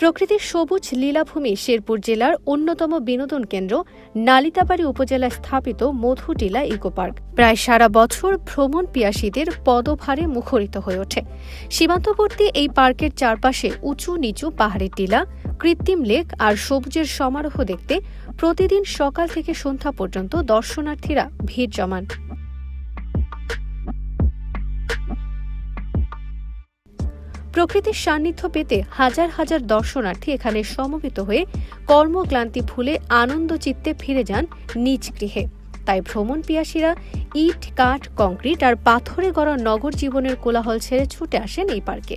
প্রকৃতির সবুজ লীলাভূমি শেরপুর জেলার অন্যতম বিনোদন কেন্দ্র নালিতাবাড়ি উপজেলায় স্থাপিত মধুটিলা ইকো পার্ক। প্রায় সারা বছর ভ্রমণ পিয়াসীদের পদভারে মুখরিত হয়ে ওঠে। সীমান্তবর্তী এই পার্কের চারপাশে উঁচু নিচু পাহাড়ি টিলা, কৃত্রিম লেক আর সবুজের সমারোহ দেখতে প্রতিদিন সকাল থেকে সন্ধ্যা পর্যন্ত দর্শনার্থীরা ভিড় জমান। প্রকৃতির সান্নিধ্য পেতে হাজার হাজার দর্শনার্থী এখানে সমবেত হয়ে কর্মক্লান্তি ভুলে আনন্দ চিত্তে ফিরে যান নিজ গৃহে। তাই ভ্রমণ পিয়াসীরা ইট, কাঠ, কংক্রিট আর পাথরে গড়া নগর জীবনের কোলাহল ছেড়ে ছুটে আসেন এই পার্কে।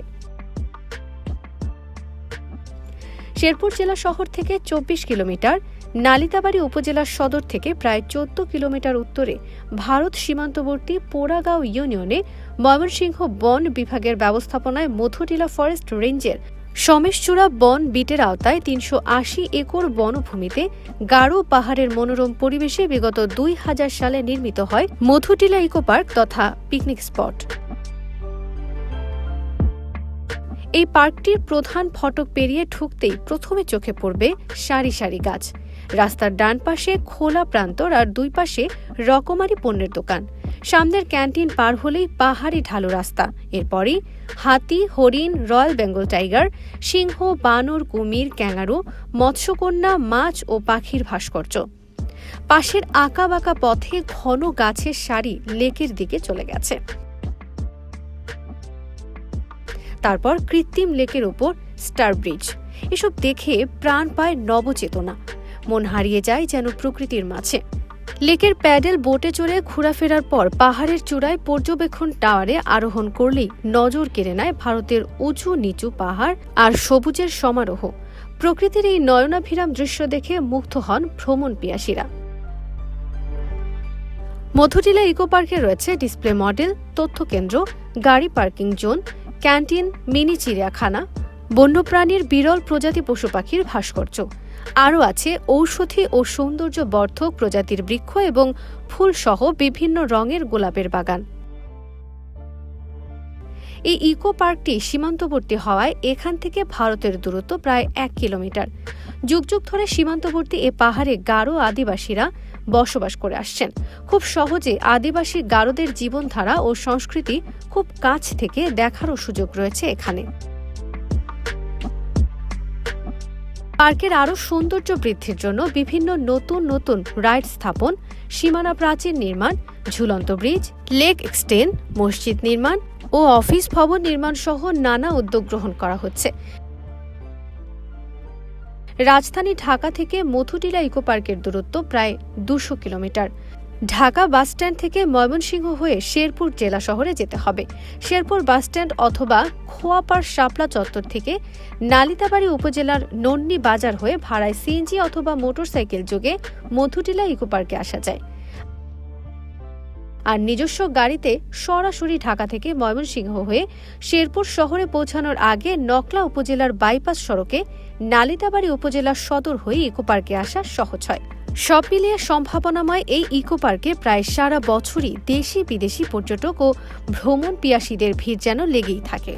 শেরপুর জেলা শহর থেকে চব্বিশ কিলোমিটার নালিতাবাড়ি উপজেলার সদর থেকে প্রায় চোদ্দ কিলোমিটার উত্তরে ভারত সীমান্তবর্তী পোড়াগাঁও ইউনিয়নে ময়মনসিংহ বন বিভাগের ব্যবস্থাপনায় মধুটিলা ফরেস্ট রেঞ্জের সমেশচূড়া বন বিটের আওতায় তিনশো আশি একর বনভূমিতে গাঢ় পাহাড়ের মনোরম পরিবেশে বিগত দুই হাজার সালে নির্মিত হয় মধুটিলা ইকো পার্ক তথা পিকনিক স্পট। এই পার্কটির প্রধান ফটক পেরিয়ে ঢুকতেই প্রথমে চোখে পড়বে সারি সারি গাছ। রাস্তার ডান পাশে খোলা প্রান্তর আর দুই পাশে রকমারি পণ্যের দোকান। সামনের ক্যান্টিন পার হলেই পাহাড়ি ঢালু রাস্তা। এরপরই হাতি, হরিণ, রয়্যাল বেঙ্গল টাইগার, সিংহ, বানর, কুমির ক্যাঙারু মৎস্যকন্যা, মাছ ও পাখির ভাস্কর্য। পাশের আঁকা বাঁকা পথে ঘন গাছের সারি লেকের দিকে চলে গেছে। তারপর কৃত্রিম লেকের ওপর স্টার ব্রিজ। এসব দেখে প্রাণ পায় নবচেতনা। মন হারিয়ে যায় যেন প্রকৃতির মাঝে। লেকের প্যাডেল বোটে চড়ে ঘোরাফেরার পর পাহাড়ের চূড়ায় পর্যবেক্ষণ টাওয়ারে আরোহণ করলেই নজর কেড়ে নেয় ভারতের উঁচু নিচু পাহাড় আর সবুজের সমারোহ। প্রকৃতির এই নয়নাভিরাম দৃশ্য দেখে মুগ্ধ হন ভ্রমণ পিয়াসীরা। মধুটিলা ইকো পার্কে রয়েছে ডিসপ্লে মডেল তথ্য কেন্দ্র গাড়ি পার্কিং জোন, ক্যান্টিন, মিনি চিড়িয়াখানা বন্যপ্রাণীর বিরল প্রজাতি পশু পাখির ভাস্কর্য। আরও আছে ঔষধি ও সৌন্দর্য বর্ধক প্রজাতির বৃক্ষ এবং ফুলসহ বিভিন্ন রঙের গোলাপের বাগান। এই ইকো পার্কটি সীমান্তবর্তী হওয়ায় এখান থেকে ভারতের দূরত্ব প্রায় এক কিলোমিটার। যুগ যুগ ধরে সীমান্তবর্তী এ পাহাড়ে গারো আদিবাসীরা বসবাস করে আসছেন। খুব সহজে আদিবাসী গারোদের জীবনধারা ও সংস্কৃতি খুব কাছ থেকে দেখারও সুযোগ রয়েছে এখানে। পার্কের আরও সৌন্দর্য বৃদ্ধির জন্য বিভিন্ন নতুন নতুন রাইড স্থাপন, সীমানা প্রাচীর নির্মাণ, ঝুলন্ত ব্রিজ, লেক এক্সটেন, মসজিদ নির্মাণ ও অফিস ভবন নির্মাণ সহ নানা উদ্যোগ গ্রহণ করা হচ্ছে। রাজধানী ঢাকা থেকে মথুটিলা ইকো পার্কের দূরত্ব প্রায় দুশো কিলোমিটার। ঢাকা বাসস্ট্যান্ড থেকে ময়মনসিংহ হয়ে শেরপুর জেলা শহরে যেতে হবে। শেরপুর বাসস্ট্যান্ড অথবা খোয়াপাড় শাপলা চত্বর থেকে নালিতাবাড়ি উপজেলার নন্নি বাজার হয়ে ভাড়ায় সিএনজি অথবা মোটরসাইকেল যোগে মধুটিলা ইকো পার্কে আসা যায়। আর নিজস্ব গাড়িতে সরাসরি ঢাকা থেকে ময়মনসিংহ হয়ে শেরপুর শহরে পৌঁছানোর আগে নকলা উপজেলার বাইপাস সড়কে নালিতাবাড়ি উপজেলার সদর হয়ে ইকো পার্কে আসা সহজ হয়। সব মিলিয়ে সম্ভাবনাময় এই ইকো পার্কে প্রায় সারা বছরই দেশি বিদেশি পর্যটক ও ভ্রমণ পিয়াসীদের ভিড় যেন লেগেই থাকে।